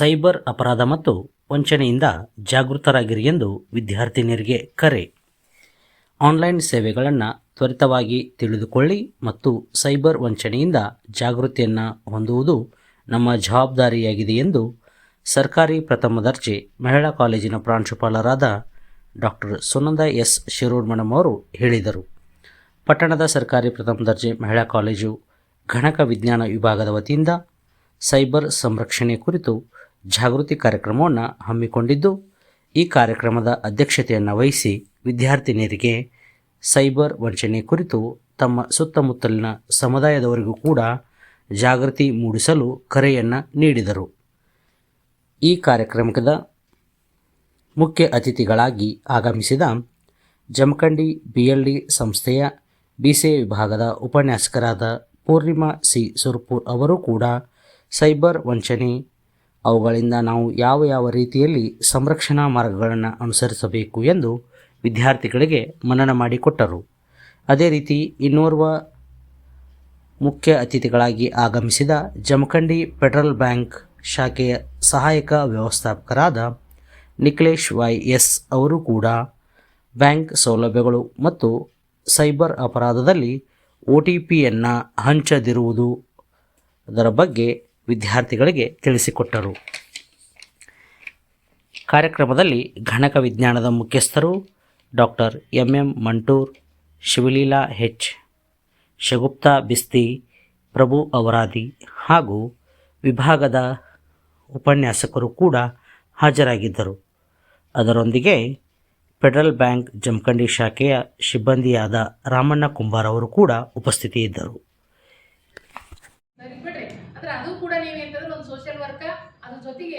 Cyber ಅಪರಾಧ ಮತ್ತು ವಂಚನೆಯಿಂದ ಜಾಗೃತರಾಗಿರಿ ಎಂದು ವಿದ್ಯಾರ್ಥಿನಿಯರಿಗೆ ಕರೆ. ಆನ್ಲೈನ್ ಸೇವೆಗಳನ್ನು ತ್ವರಿತವಾಗಿ ತಿಳಿದುಕೊಳ್ಳಿ ಮತ್ತು ಸೈಬರ್ ವಂಚನೆಯಿಂದ ಜಾಗೃತಿಯನ್ನು ಹೊಂದುವುದು ನಮ್ಮ ಜವಾಬ್ದಾರಿಯಾಗಿದೆ ಎಂದು ಸರ್ಕಾರಿ ಪ್ರಥಮ ದರ್ಜೆ ಮಹಿಳಾ ಕಾಲೇಜಿನ ಪ್ರಾಂಶುಪಾಲರಾದ doctor Sunanda S Shirur madam ಅವರು ಹೇಳಿದರು. ಪಟ್ಟಣದ ಸರ್ಕಾರಿ ಪ್ರಥಮ ದರ್ಜೆ ಮಹಿಳಾ ಕಾಲೇಜು ಗಣಕ ವಿಜ್ಞಾನ ವಿಭಾಗದ ವತಿಯಿಂದ ಸೈಬರ್ ಸಂರಕ್ಷಣೆ ಕುರಿತು ಜಾಗೃತಿ ಕಾರ್ಯಕ್ರಮವನ್ನು ಹಮ್ಮಿಕೊಂಡಿದ್ದು, ಈ ಕಾರ್ಯಕ್ರಮದ ಅಧ್ಯಕ್ಷತೆಯನ್ನು ವಹಿಸಿ ವಿದ್ಯಾರ್ಥಿನಿಯರಿಗೆ ಸೈಬರ್ ವಂಚನೆ ಕುರಿತು ತಮ್ಮ ಸುತ್ತಮುತ್ತಲಿನ ಸಮುದಾಯದವರಿಗೂ ಕೂಡ ಜಾಗೃತಿ ಮೂಡಿಸಲು ಕರೆಯನ್ನು ನೀಡಿದರು. ಈ ಕಾರ್ಯಕ್ರಮದ ಮುಖ್ಯ ಅತಿಥಿಗಳಾಗಿ ಆಗಮಿಸಿದ ಜಮಖಂಡಿ ಬಿ ಎಲ್ ಡಿ ಸಂಸ್ಥೆಯ ಬಿಸಿ ವಿಭಾಗದ ಉಪನ್ಯಾಸಕರಾದ ಪೂರ್ಣಿಮಾ ಸಿ ಸುರ್ಪುರ್ ಅವರು ಕೂಡ ಸೈಬರ್ ವಂಚನೆ ಅವುಗಳಿಂದ ನಾವು ಯಾವ ಯಾವ ರೀತಿಯಲ್ಲಿ ಸಂರಕ್ಷಣಾ ಮಾರ್ಗಗಳನ್ನು ಅನುಸರಿಸಬೇಕು ಎಂದು ವಿದ್ಯಾರ್ಥಿಗಳಿಗೆ ಮನನ ಮಾಡಿಕೊಟ್ಟರು ಅದೇ ರೀತಿ ಇನ್ನೋರ್ವ ಮುಖ್ಯ ಅತಿಥಿಗಳಾಗಿ ಆಗಮಿಸಿದ ಜಮಖಂಡಿ ಫೆಡರಲ್ ಬ್ಯಾಂಕ್ ಶಾಖೆಯ ಸಹಾಯಕ ವ್ಯವಸ್ಥಾಪಕರಾದ ನಿಖಿಲೇಶ್ ವೈ ಎಸ್ ಅವರು ಕೂಡ ಬ್ಯಾಂಕ್ ಸೌಲಭ್ಯಗಳು ಮತ್ತು ಸೈಬರ್ ಅಪರಾಧದಲ್ಲಿ ಒ ಟಿ ಪಿಯನ್ನು ಹಂಚದಿರುವುದು ಅದರ ಬಗ್ಗೆ ವಿದ್ಯಾರ್ಥಿಗಳಿಗೆ ತಿಳಿಸಿಕೊಟ್ಟರು. ಕಾರ್ಯಕ್ರಮದಲ್ಲಿ ಗಣಕ ವಿಜ್ಞಾನದ ಮುಖ್ಯಸ್ಥರು doctor M M Mantur, Shivaleela H, Shagufta Bisti, Prabhu Avaradi ಹಾಗೂ ವಿಭಾಗದ ಉಪನ್ಯಾಸಕರು ಕೂಡ ಹಾಜರಾಗಿದ್ದರು. ಅದರೊಂದಿಗೆ ಫೆಡರಲ್ ಬ್ಯಾಂಕ್ ಜಮಖಂಡಿ ಶಾಖೆಯ ಸಿಬ್ಬಂದಿಯಾದ ರಾಮಣ್ಣ ಕುಂಬಾರ್ ಅವರು ಕೂಡ ಉಪಸ್ಥಿತಿಯಿದ್ದರು ಅಂದ್ರೆ ಅದು ಕೂಡ ನೀವು ನೀವೇಂತಂದ್ರೆ ಒಂದು ಸೋಷಿಯಲ್ ವರ್ಕ್ ಅದ್ರ ಜೊತೆಗೆ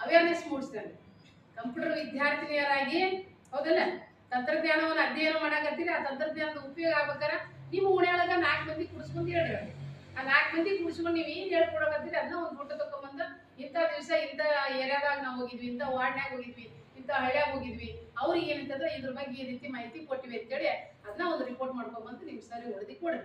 ಅವೇರ್ನೆಸ್ ಮೂಡಿಸ್ತಾರೆ ಕಂಪ್ಯೂಟರ್ ವಿದ್ಯಾರ್ಥಿನಿಯರಾಗಿ, ಹೌದಲ್ಲ? ತಂತ್ರಜ್ಞಾನವನ್ನು ಅಧ್ಯಯನ ಮಾಡಕತ್ತೀರಿ, ಆ ತಂತ್ರಜ್ಞಾನದ ಉಪಯೋಗ ಆಗ್ಬೇಕಾರ ನಿಮ್ಮ ಓಣ್ಯಾಳಗ ನಾಲ್ಕು ಮಂದಿ ಕುಡಿಸ್ಕೊಂಡು ಹೇಳ್ರಿ ಆ ನಾಲ್ಕು ಮಂದಿ ಕುಡಿಸ್ಕೊಂಡು ನೀವು ಏನು ಹೇಳ್ಕೊಡಕತ್ತೀರಿ ಅದನ್ನ ಒಂದು ಫೋಟೋ ತಗೊಂಬಂದು ಇಂಥ ದಿವಸ ಇಂಥ ಏರಿಯಾದಾಗ ನಾವು ಹೋಗಿದ್ವಿ, ಇಂಥ ವಾರ್ಡ್ನಾಗ ಹೋಗಿದ್ವಿ, ಇಂಥ ಹಳ್ಳ್ಯಾಗ ಹೋಗಿದ್ವಿ, ಅವ್ರಿಗೆ ಏನಂತಂದ್ರೆ ಇದ್ರ ಬಗ್ಗೆ ಈ ರೀತಿ ಮಾಹಿತಿ ಕೊಟ್ಟಿವಿ ಅಂತೇಳಿ ಅದನ್ನ ಒಂದು ರಿಪೋರ್ಟ್ ಮಾಡ್ಕೊಂಬಂದು ನಿಮ್ಮ ಸರಿ ಹೊಡೆದಿ ಕೊಡ್ರಿ.